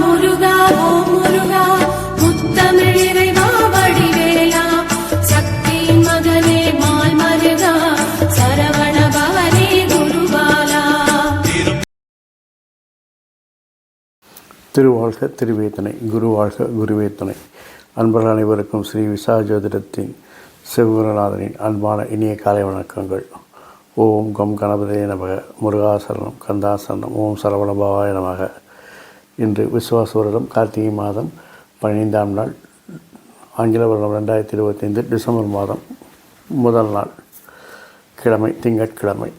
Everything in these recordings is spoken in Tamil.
முருகா ஓ முருகா முத்தமிழ் இறைவா வடிவேலா. சக்தியின் மகனே மால் மருகா சரவண பவனே குருபாலா. திருவாழ்க திருவேத்தனை குருவாழ்க குருவேத்தனை அன்பர்கள் அனைவருக்கும் ஸ்ரீ விசா ஜோதிடத்தின் சிவகுருநாதனின் அன்பான இனிய காலை வணக்கங்கள். ஓம் கம் கணபதே நமக. முருகாசரணம் கந்தாசரணம் ஓம் சரவணபாவாய நமக. இன்று விசுவாச வருடம் கார்த்திகை மாதம் பதினைந்தாம் நாள் ஆங்கில வருடம் ரெண்டாயிரத்தி இருபத்தைந்து டிசம்பர் மாதம் முதல் நாள் கிழமை திங்கட்கிழமை.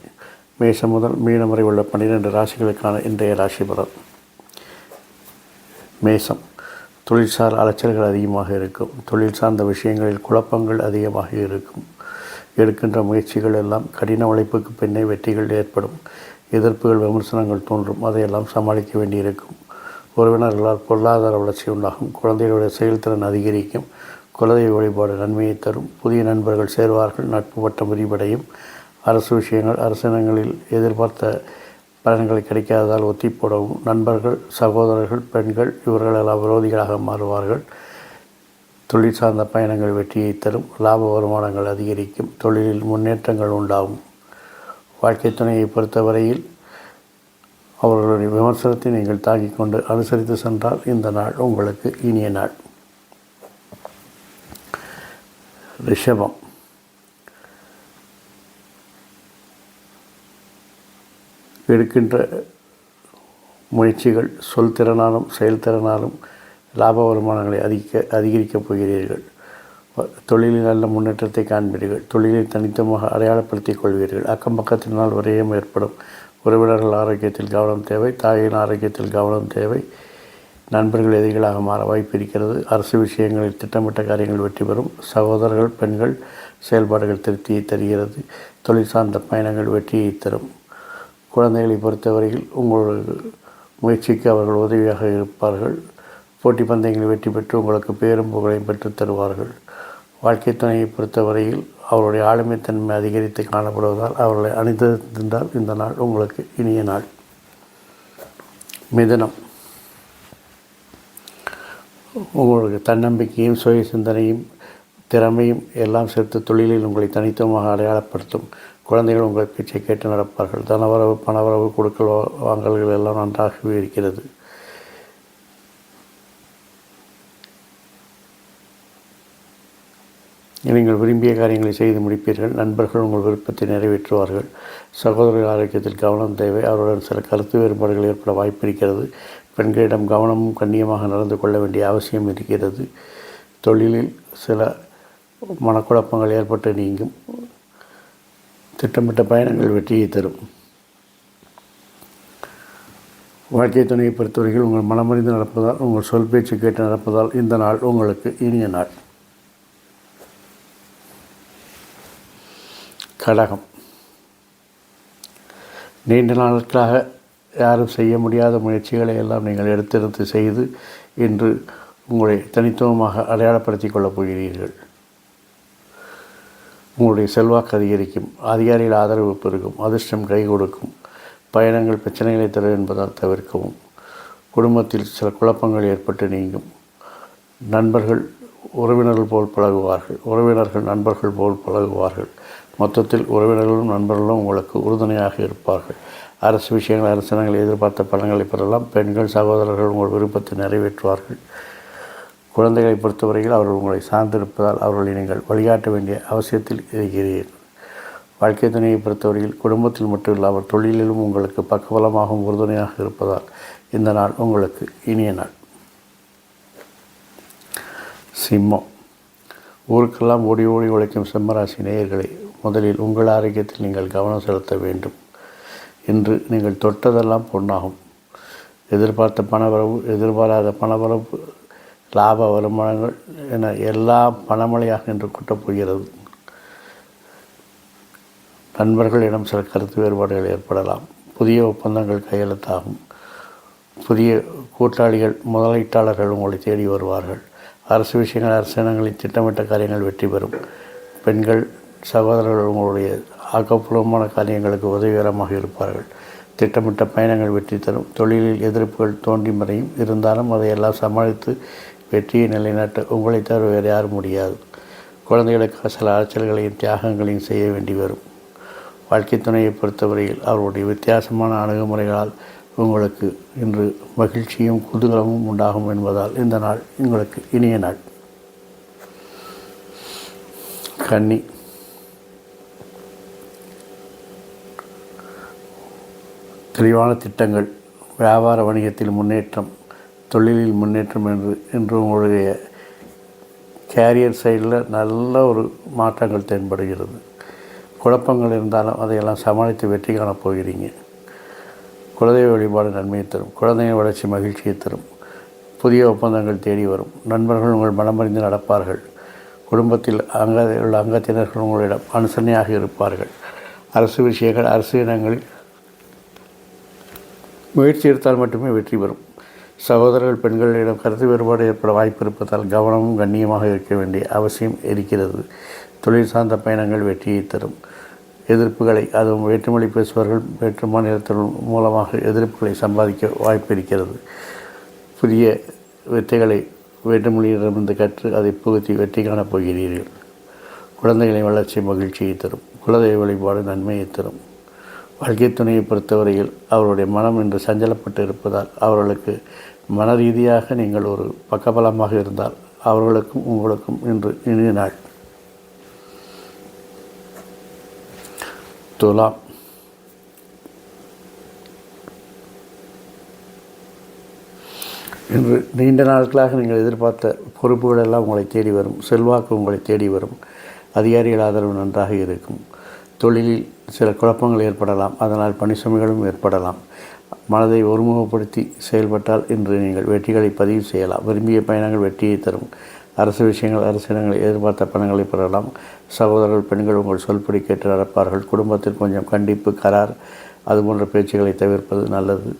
மேஷம் முதல் மீனம் வரை உள்ள பன்னிரெண்டு ராசிகளுக்கான இன்றைய ராசி பலன். மேசம் தொழில்சார் அலைச்சல்கள் அதிகமாக இருக்கும். தொழில் சார்ந்த விஷயங்களில் குழப்பங்கள் அதிகமாக இருக்கும். எடுக்கின்ற முயற்சிகள் எல்லாம் கடின உழைப்புக்கு பின்னே வெற்றிகள் ஏற்படும். எதிர்ப்புகள் விமர்சனங்கள் தோன்றும். அதையெல்லாம் சமாளிக்க வேண்டியிருக்கும். உறவினர்களால் பொருளாதார வளர்ச்சி உண்டாகும். குழந்தைகளுடைய செயல்திறன் அதிகரிக்கும். குலதெய்வ வழிபாடு நன்மையை தரும். புதிய நண்பர்கள் சேர்வார்கள். நட்பு வட்டம் விரிவடையும். அரசு விஷயங்கள் அரசினங்களில் எதிர்பார்த்த பலன்கள் கிடைக்காததால் ஒத்தி போடவும் நண்பர்கள் சகோதரர்கள் பெண்கள் இவர்களெல்லாம் விரோதிகளாக மாறுவார்கள். தொழில் சார்ந்த பயணங்கள் வெற்றியை தரும். லாப வருமானங்கள் அதிகரிக்கும். தொழிலில் முன்னேற்றங்கள் உண்டாகும். வாழ்க்கை துணையை பொறுத்தவரையில் அவர்களுடைய விமர்சனத்தை நீங்கள் தாங்கிக் கொண்டு அனுசரித்து சென்றால் இந்த நாள் உங்களுக்கு இனிய நாள். ரிஷபம். எடுக்கின்ற முயற்சிகள் சொல் திறனாலும் செயல்திறனாலும் லாப வருமானங்களை அதிக அதிகரிக்கப் போகிறீர்கள். தொழிலில் நல்ல முன்னேற்றத்தை காண்பீர்கள். தொழிலை தனித்துவமாக அடையாளப்படுத்திக் கொள்வீர்கள். அக்கம் பக்கத்தினால் விரயம் ஏற்படும். உறவினர்கள் ஆரோக்கியத்தில் கவனம் தேவை தாயின் ஆரோக்கியத்தில் கவனம் தேவை. நண்பர்கள் எதிரிகளாக மாற வாய்ப்பு இருக்கிறது. அரசு விஷயங்களில் திட்டமிட்ட காரியங்கள் வெற்றி பெறும். சகோதரர்கள் பெண்கள் செயல்பாடுகள் திருப்தியை தருகிறது. தொழில் சார்ந்த பயணங்கள் வெற்றியை தரும். குழந்தைகளை பொறுத்தவரையில் உங்களோட முயற்சிக்கு அவர்கள் உதவியாக இருப்பார்கள். போட்டி பந்தயங்களில் வெற்றி பெற்று உங்களுக்கு பேரும் புகழையும் பெற்றுத் தருவார்கள். வாழ்க்கை துணையை பொறுத்தவரையில் அவருடைய ஆளுமைத்தன்மை அதிகரித்து காணப்படுவதால் அவர்களை அணிந்திருந்தால் இந்த நாள் உங்களுக்கு இனிய நாள். மிதனம். உங்களுக்கு தன்னம்பிக்கையும் சுய சிந்தனையும் திறமையும் எல்லாம் சேர்த்து தொழிலில் உங்களை தனித்துவமாக அடையாளப்படுத்தும் குழந்தைகள் உங்கள் பேச்சை கேட்டு நடப்பார்கள். தனவரவு பணவரவு கொடுக்கல் வாங்கல்கள் எல்லாம் நன்றாகவே இருக்கிறது. நீங்கள் விரும்பிய காரியங்களை செய்து முடிப்பீர்கள். நண்பர்கள் உங்கள் விருப்பத்தை நிறைவேற்றுவார்கள். சகோதரர்கள் ஆரோக்கியத்தில் கவனம் தேவை. அவருடன் சில கருத்து வேறுபாடுகள் ஏற்பட வாய்ப்பு இருக்கிறது. பெண்களிடம் கவனமும் கண்ணியமாக நடந்து கொள்ள வேண்டிய அவசியம் இருக்கிறது. தொழிலில் சில மனக்குழப்பங்கள் ஏற்பட்டு நீங்கும். திட்டமிட்ட பயணங்கள் வெற்றியை தரும். வாழ்க்கை துணையை பொறுத்தவரையில் உங்கள் மனமறிந்து நடப்பதால் உங்கள் சொல் பேச்சு கேட்டு நடப்பதால் இந்த நாள் உங்களுக்கு இனிய நாள். கடகம். நீண்ட நாட்களாக யாரும் செய்ய முடியாத முயற்சிகளை எல்லாம் நீங்கள் எடுத்தெடுத்து செய்து இன்று உங்களை தனித்துவமாக அடையாளப்படுத்திக் கொள்ளப் போகிறீர்கள். உங்களுடைய செல்வாக்கு அதிகரிக்கும் அதிகாரிகள் ஆதரவு பெருகும் அதிர்ஷ்டம் கை கொடுக்கும் பயணங்கள் பிரச்சனைகளை தரும் என்பதால் தவிர்க்கவும். குடும்பத்தில் சில குழப்பங்கள் ஏற்பட்டு நீங்கும். நண்பர்கள் உறவினர்கள் போல் பழகுவார்கள் உறவினர்கள் நண்பர்கள் போல் பழகுவார்கள். மொத்தத்தில் உறவினர்களும் நண்பர்களும் உங்களுக்கு உறுதுணையாக இருப்பார்கள். அரசு விஷயங்கள் அரசாங்கங்கள் எதிர்பார்த்த பலன்களை பெறலாம். பெண்கள் சகோதரர்கள் உங்கள் விருப்பத்தை நிறைவேற்றுவார்கள். குழந்தைகளை பொறுத்தவரையில் அவர்கள் உங்களை சார்ந்திருப்பதால் அவர்களை நீங்கள் வழிகாட்ட வேண்டிய அவசியத்தில் இருக்கிறீர்கள். வாழ்க்கை துணையை பொறுத்தவரையில் குடும்பத்தில் மட்டும் இல்லாமல் தொழிலிலும் உங்களுக்கு பக்கபலமாகவும் உறுதுணையாக இருப்பதால் இந்த நாள் உங்களுக்கு இனிய நாள். சிம்மம். ஊருக்கெல்லாம் ஓடி ஓடி உழைக்கும் சிம்மராசி நேயர்களை முதலில் உங்கள் ஆரோக்கியத்தில் நீங்கள் கவனம் செலுத்த வேண்டும். இன்று நீங்கள் தொட்டதெல்லாம் பொன்னாகும். எதிர்பார்த்த பணவரவு எதிர்பாராத பணவரவு லாப வருமானங்கள் என எல்லாம் பணமழையாக இன்று கூட்டப்போகிறது. நண்பர்களிடம் சில கருத்து வேறுபாடுகள் ஏற்படலாம். புதிய ஒப்பந்தங்கள் கையெழுத்தாகும். புதிய கூட்டாளிகள் முதலீட்டாளர்கள் உங்களை தேடி வருவார்கள். அரசு விஷயங்கள் அரசாங்கங்களின் திட்டமிட்ட காரியங்கள் வெற்றி பெறும். பெண்கள் சகோதரர்கள் உங்களுடைய ஆக்கப்பூர்வமான காரியங்களுக்கு உதவிகரமாக இருப்பார்கள். திட்டமிட்ட பயணங்கள் வெற்றி தரும். தொழிலில் எதிர்ப்புகள் தோன்றி மறையும். இருந்தாலும் அதையெல்லாம் சமாளித்து வெற்றியை நிலைநாட்ட உங்களை தவிர வேறு யாரும் முடியாது. குழந்தைகளுக்காக சில அலைச்சல்களையும் தியாகங்களையும் செய்ய வேண்டி வரும். வாழ்க்கை துணையை பொறுத்தவரையில் அவருடைய வித்தியாசமான அணுகுமுறைகளால் உங்களுக்கு இன்று மகிழ்ச்சியும் குதூகலமும் உண்டாகும் என்பதால் இந்த நாள் உங்களுக்கு இனிய நாள். கன்னி தெளிவான திட்டங்கள் வியாபார வணிகத்தில் முன்னேற்றம் தொழிலில் முன்னேற்றம் என்று என்று உங்களுடைய கேரியர் சைடில் நல்ல ஒரு மாற்றங்கள் தென்படுகிறது. குழப்பங்கள் இருந்தாலும் அதையெல்லாம் சமாளித்து வெற்றி காணப் போகிறீங்க. குலதெய்வ வழிபாடு நன்மையை தரும் குழந்தைய வளர்ச்சி மகிழ்ச்சியை தரும் புதிய ஒப்பந்தங்கள் தேடி வரும் நண்பர்கள் உங்கள் மனமறிந்து நடப்பார்கள் குடும்பத்தில் அங்க உள்ள அங்கத்தினர்கள் உங்களிடம் அனுசரணையாக இருப்பார்கள் அரசு விஷயங்கள் அரசு இடங்களில் முயற்சி எடுத்தால் மட்டுமே வெற்றி பெறும். சகோதரர்கள் பெண்களிடம் கருத்து வேறுபாடு ஏற்பட வாய்ப்பு இருப்பதால் கவனமும் கண்ணியமாக இருக்க வேண்டிய அவசியம் இருக்கிறது. தொழில் சார்ந்த பயணங்கள் வெற்றியை தரும். எதிர்ப்புகளை அதுவும் வேற்றுமொழி பேசுபவர்கள் வேற்று மாநிலத்தின் மூலமாக எதிர்ப்புகளை சம்பாதிக்க வாய்ப்பு இருக்கிறது. புதிய வெற்றிகளை வேற்றுமொழியிடமிருந்து கற்று அதை புகுத்தி வெற்றி காணப் போகிறீர்கள். குழந்தைகளின் வளர்ச்சி மகிழ்ச்சியை தரும். குலதெய்வ வழிபாடு நன்மையை தரும். வாழ்க்கை துணையை பொறுத்தவரையில் அவருடைய மனம் இன்று சஞ்சலப்பட்டு இருப்பதால் அவர்களுக்கு மன ரீதியாக நீங்கள் ஒரு பக்கபலமாக இருந்தால் அவர்களுக்கும் உங்களுக்கும் இன்று இனிய நாள். துலாம். இன்று நீண்ட நாட்களாக நீங்கள் எதிர்பார்த்த பொறுப்புகள் எல்லாம் உங்களை தேடி வரும் செல்வாக்கு உங்களை தேடி வரும். அதிகாரிகள் ஆதரவு நன்றாக இருக்கும். தொழிலில் சில குழப்பங்கள் ஏற்படலாம். அதனால் பணிசுமைகளும் ஏற்படலாம். மனதை ஒருமுகப்படுத்தி செயல்பட்டால் இன்று நீங்கள் வெற்றிகளை பதிவு செய்யலாம். விரும்பிய பயணங்கள் வெற்றியை தரும். அரசு விஷயங்கள் அரசிடங்களை எதிர்பார்த்த பணங்களை பெறலாம். சகோதரர்கள் பெண்கள் உங்கள் சொல்படி கேட்டு நடப்பார்கள். குடும்பத்தில் கொஞ்சம் கண்டிப்பு கரார் அது போன்ற பேச்சுகளை தவிர்ப்பது நல்லது.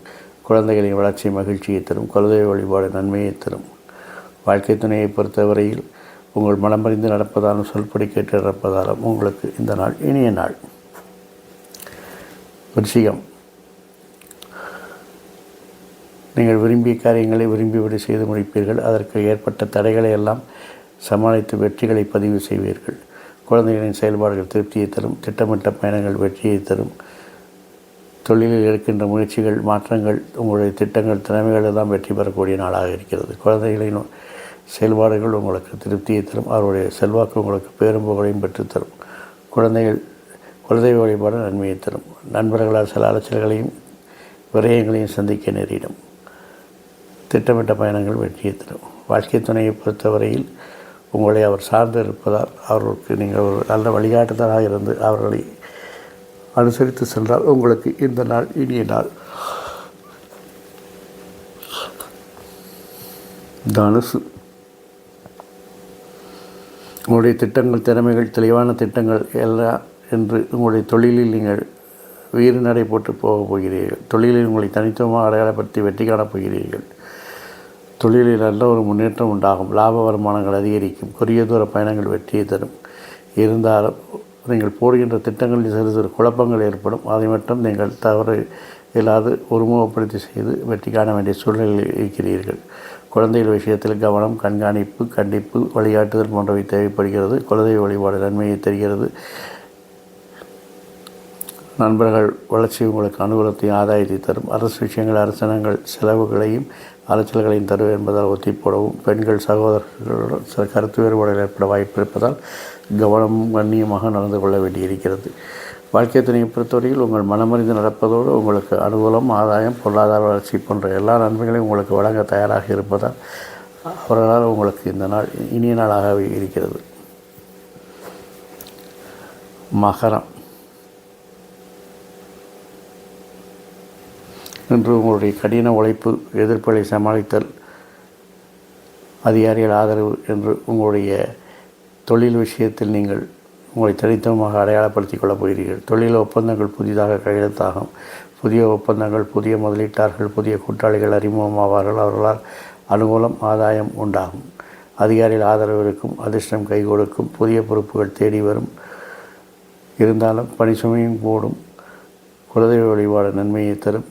குழந்தைகளின் வளர்ச்சி மகிழ்ச்சியை தரும். குலதெய்வ வழிபாடு நன்மையை தரும். வாழ்க்கை துணையை பொறுத்தவரையில் உங்கள் மனமறிந்து நடப்பதாலும் சொல்படி கேட்டு நடப்பதாலும் உங்களுக்கு இந்த நாள் இனிய நாள். விஷயம் நீங்கள் விரும்பிய காரியங்களை விரும்பியபடி செய்து முடிப்பீர்கள். அதற்கு ஏற்பட்ட தடைகளை எல்லாம் சமாளித்து வெற்றிகளை பதிவு செய்வீர்கள். குழந்தைகளின் செயல்பாடுகள் திருப்தியை தரும் திட்டமிட்ட பயணங்கள் வெற்றியை தரும். தொழிலில் இருக்கின்ற முயற்சிகள் மாற்றங்கள் உங்களுடைய திட்டங்கள் திறமைகள் எல்லாம் வெற்றி பெறக்கூடிய நாளாக இருக்கிறது. குழந்தைகளின் செயல்பாடுகள் உங்களுக்கு திருப்தியை தரும். அவருடைய செல்வாக்கு உங்களுக்கு பேரும் புகழையும் பெற்றுத்தரும். குழந்தைகள் குலதெய்வ வழிபாடு நன்மையை தரும். நண்பர்களால் சில அலைச்சல்களையும் விரயங்களையும் சந்திக்க நேரிடும். திட்டமிட்ட பயணங்கள் வெற்றியை தரும். வாழ்க்கை துணையை பொறுத்தவரையில் உங்களை அவர் சார்ந்து இருப்பதால் அவர்களுக்கு நீங்கள் ஒரு நல்ல வழிகாட்டுதலாக இருந்து அவர்களை அனுசரித்து சென்றால் உங்களுக்கு இந்த நாள் இனிய நாள். தனுசு. உங்களுடைய திட்டங்கள் திறமைகள் தெளிவான திட்டங்கள் எல்லாம் என்று உங்களுடைய தொழிலில் நீங்கள் வீறு நடை போட்டு போகப் போகிறீர்கள். தொழிலில் உங்களை தனித்துவமாக அடையாளப்படுத்தி வெற்றி காணப் போகிறீர்கள். தொழிலில் நல்ல ஒரு முன்னேற்றம் உண்டாகும். லாப வருமானங்கள் அதிகரிக்கும். குறுகிய தூர பயணங்கள் வெற்றியை தரும். இருந்தாலும் நீங்கள் போடுகின்ற திட்டங்களில் சிறு சிறு குழப்பங்கள் ஏற்படும். அதை மட்டும் நீங்கள் தவறு இல்லாது ஒருமுகப்படுத்தி செய்து வெற்றி காண வேண்டிய சூழ்நிலையில் இருக்கிறீர்கள். குழந்தைகள் விஷயத்தில் கவனம் கண்காணிப்பு கண்டிப்பு வழிகாட்டுதல் போன்றவை தேவைப்படுகிறது. குலதெய்வ வழிபாடு நன்மையை தெரிகிறது. நண்பர்கள் வளர்ச்சி உங்களுக்கு அனுகூலத்தையும் ஆதாயத்தை தரும். அரசு விஷயங்கள் அரசனங்கள் செலவுகளையும் அலைச்சல்களையும் தரும் என்பதால் ஒத்தி போடவும். பெண்கள் சகோதரர்களுடன் சில கருத்து வேறுபாடுகள் ஏற்பட வாய்ப்பு இருப்பதால் கவனமும் கண்ணியமாக நடந்து கொள்ள வேண்டியிருக்கிறது. வாழ்க்கை துணையை பொறுத்தவரையில் உங்கள் மனமறிந்து நடப்பதோடு உங்களுக்கு அனுகூலம் ஆதாயம் பொருளாதார வளர்ச்சி போன்ற எல்லா நன்மைகளையும் உங்களுக்கு வழங்க தயாராக இருப்பதால் அவர்களால் உங்களுக்கு இந்த நாள் இனிய நாளாகவே இருக்கிறது. மகரம். இன்று உங்களுடைய கடின உழைப்பு எதிர்ப்புகளை சமாளித்தல் அதிகாரிகள் ஆதரவு என்று உங்களுடைய தொழில் விஷயத்தில் நீங்கள் உங்களை தனித்துவமாக அடையாளப்படுத்திக் கொள்ளப் போகிறீர்கள். தொழில் ஒப்பந்தங்கள் புதிதாக கையெழுத்தாகும் புதிய ஒப்பந்தங்கள் புதிய முதலீட்டாளர்கள் புதிய கூட்டாளிகள் அறிமுகமாவார்கள் அவர்களால் அனுகூலம் ஆதாயம் உண்டாகும். அதிகாரிகள் ஆதரவு இருக்கும் அதிர்ஷ்டம் கை கொடுக்கும் புதிய பொறுப்புகள் தேடி வரும். இருந்தாலும் பணி சுமையும் கூடும். குலதெய்வ வழிபாடு நன்மையை தரும்.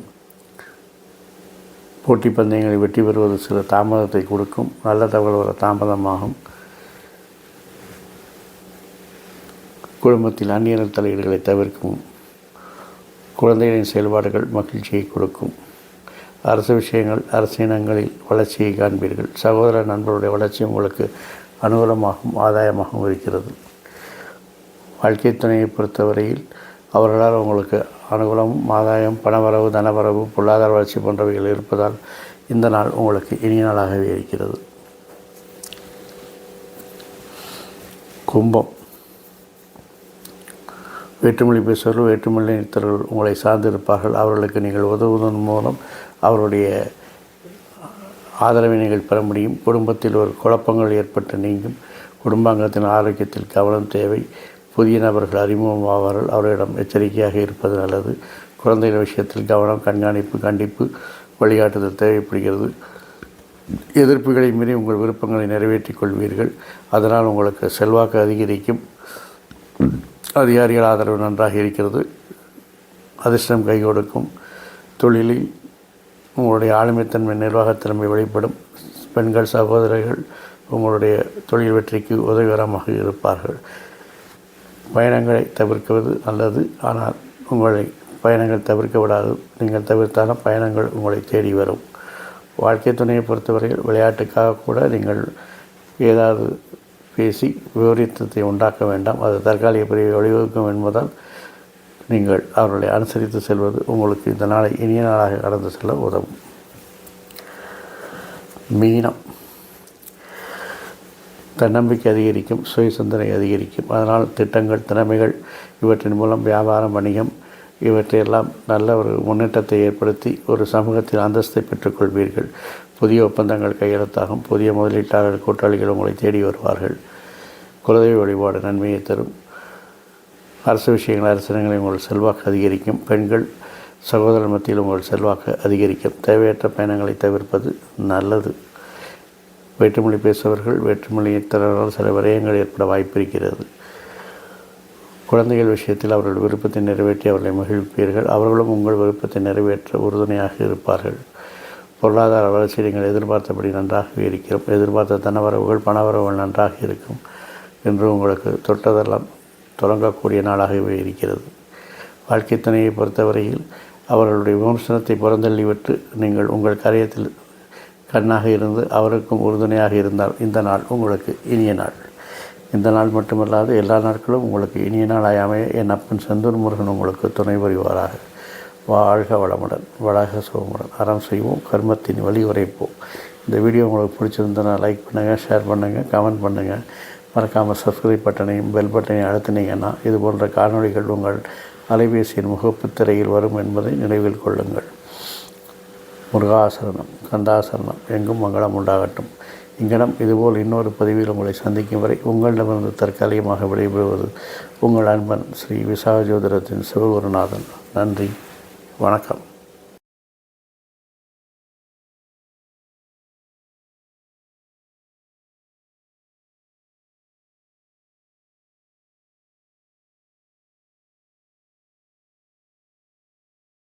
போட்டி பந்தயங்களை வெற்றி பெறுவது சில தாமதத்தை கொடுக்கும். நல்ல தகவல் வர தாமதமாகும். குடும்பத்தில் அந்நியர் தலையீடுகளை தவிர்க்கவும் குழந்தைகளின் செயல்பாடுகள் மகிழ்ச்சியை கொடுக்கும். அரசு விஷயங்கள் அரசினங்களில் வளர்ச்சியை காண்பீர்கள். சகோதர நண்பருடைய வளர்ச்சி உங்களுக்கு அனுகூலமாகவும் ஆதாயமாகவும் இருக்கிறது. வாழ்க்கை துணையை பொறுத்தவரையில் அவர்களால் உங்களுக்கு அனுகூலமும் ஆதாயம் பணவரவு தனவரவு பொருளாதார வளர்ச்சி போன்றவைகள் இருப்பதால் இந்த நாள் உங்களுக்கு இனிய நாளாகவே இருக்கிறது. கும்பம். வேற்றுமொழி பேசுபவர்கள் வேற்றுமொழி நிறுத்தர்கள் உங்களை சார்ந்திருப்பார்கள். அவர்களுக்கு நீங்கள் உதவுவதன் மூலம் அவருடைய ஆதரவை நீங்கள் பெற முடியும். குடும்பத்தில் ஒரு குழப்பங்கள் ஏற்பட்டு நீங்கும். குடும்பாங்கத்தின் ஆரோக்கியத்தில் கவனம் தேவை. புதிய நபர்கள் அறிமுகமாவார்கள். அவர்களிடம் எச்சரிக்கையாக இருப்பது நல்லது. குழந்தைகள் விஷயத்தில் கவனம் கண்காணிப்பு கண்டிப்பு வழிகாட்டுதல் தேவைப்படுகிறது. எதிர்ப்புகளை மீறி உங்கள் விருப்பங்களை நிறைவேற்றிக் கொள்வீர்கள். அதனால் உங்களுக்கு செல்வாக்கு அதிகரிக்கும். அதிகாரிகள் ஆதரவு நன்றாக இருக்கிறது. அதிர்ஷ்டம் கை கொடுக்கும். தொழிலில் உங்களுடைய ஆளுமைத்தன்மை நிர்வாகத்திறமை வெளிப்படும். பெண்கள் சகோதரர்கள் உங்களுடைய தொழில் வெற்றிக்கு உதவிகரமாக இருப்பார்கள். பயணங்களை தவிர்க்குவது நல்லது. ஆனால் உங்களை பயணங்கள் தவிர்க்க விடாது. நீங்கள் தவிர்த்தாலும் பயணங்கள் உங்களை தேடி வரும். வாழ்க்கை துணையை பொறுத்தவரையில் விளையாட்டுக்காக கூட நீங்கள் ஏதாவது பேசி விபரீத்தத்தை உண்டாக்க வேண்டாம். அது தற்காலிக பிரிவை வழிவகுக்கும் என்பதால் நீங்கள் அவர்களை அனுசரித்து செல்வது உங்களுக்கு இந்த நாளை இனிய நாளாக கடந்து செல்ல உதவும். மீனம். தன்னம்பிக்கை அதிகரிக்கும் சுய சிந்தனை அதிகரிக்கும். அதனால் திட்டங்கள் திறமைகள் இவற்றின் மூலம் வியாபாரம் வணிகம் இவற்றையெல்லாம் நல்ல ஒரு முன்னேற்றத்தை ஏற்படுத்தி ஒரு சமூகத்தில் அந்தஸ்தை பெற்றுக்கொள்வீர்கள் புதிய ஒப்பந்தங்கள் கையெழுத்தாகும். புதிய முதலீட்டாளர் கூட்டாளிகள் உங்களை தேடி வருவார்கள். குலதெய்வ வழிபாடு நன்மையை தரும். அரசு விஷயங்கள் அரசினங்களில் உங்கள் செல்வாக்கு அதிகரிக்கும். பெண்கள் சகோதரர் மத்தியில் உங்கள் செல்வாக்கு அதிகரிக்கும். தேவையற்ற பயணங்களை தவிர்ப்பது நல்லது. வேற்றுமொழி பேசுபவர்கள் வேற்றுமொழியை வேற்றுமொழியினரால் சில விரயங்கள் ஏற்பட வாய்ப்பிருக்கிறது. குழந்தைகள் விஷயத்தில் அவர்கள் விருப்பத்தை நிறைவேற்றி அவர்களை மகிழ்ப்பீர்கள் அவர்களும் உங்கள் விருப்பத்தை நிறைவேற்ற உறுதுணையாக இருப்பார்கள். பொருளாதார வளர்ச்சி நீங்கள் எதிர்பார்த்தபடி நன்றாகவே இருக்கிறோம். எதிர்பார்த்த தனவரவுகள் பணவரவுகள் நன்றாக இருக்கும். என்று உங்களுக்கு தொட்டதெல்லாம் தொடங்கக்கூடிய நாளாகவே இருக்கிறது. வாழ்க்கை துணையை பொறுத்தவரையில் அவர்களுடைய விமர்சனத்தை புறந்தள்ளிவிட்டு நீங்கள் உங்கள் காரியத்தில் கண்ணாக இருந்து அவருக்கும் உறுதுணையாக இருந்தால் இந்த நாள் உங்களுக்கு இனிய நாள். இந்த நாள் மட்டுமல்லாது எல்லா நாட்களும் உங்களுக்கு இனிய நாளாய் அமைய என் அப்பன் செந்தூர் முருகன் உங்களுக்கு துணை புரிவாராக. வாழ்க வளமுடன் வளாக சுகமுடன் அறம் செய்வோம் கர்மத்தின் வழி உரைப்போம். இந்த வீடியோ உங்களுக்கு பிடிச்சிருந்தனா லைக் பண்ணுங்கள் ஷேர் பண்ணுங்கள் கமெண்ட் பண்ணுங்கள் மறக்காமல் சப்ஸ்கிரைப் பட்டனையும் பெல் பட்டனையும் அழுத்தினீங்கன்னா இது போன்ற காணொளிகள் உங்கள் அலைபேசியின் முகப்பு திரையில் வரும் என்பதை நினைவில் கொள்ளுங்கள். முருகாசரணம் கந்தாசரணம் எங்கும் மங்களம் உண்டாகட்டும். இங்கனம் இதுபோல் இன்னொரு பதிவில் உங்களை சந்திக்கும் வரை உங்களிடமிருந்து தற்காலிகமாக விடைபெறுவது உங்கள் அன்பன் ஸ்ரீ விசாகஜோதிரத்தின் சிவகுருநாதன். நன்றி வணக்கம்.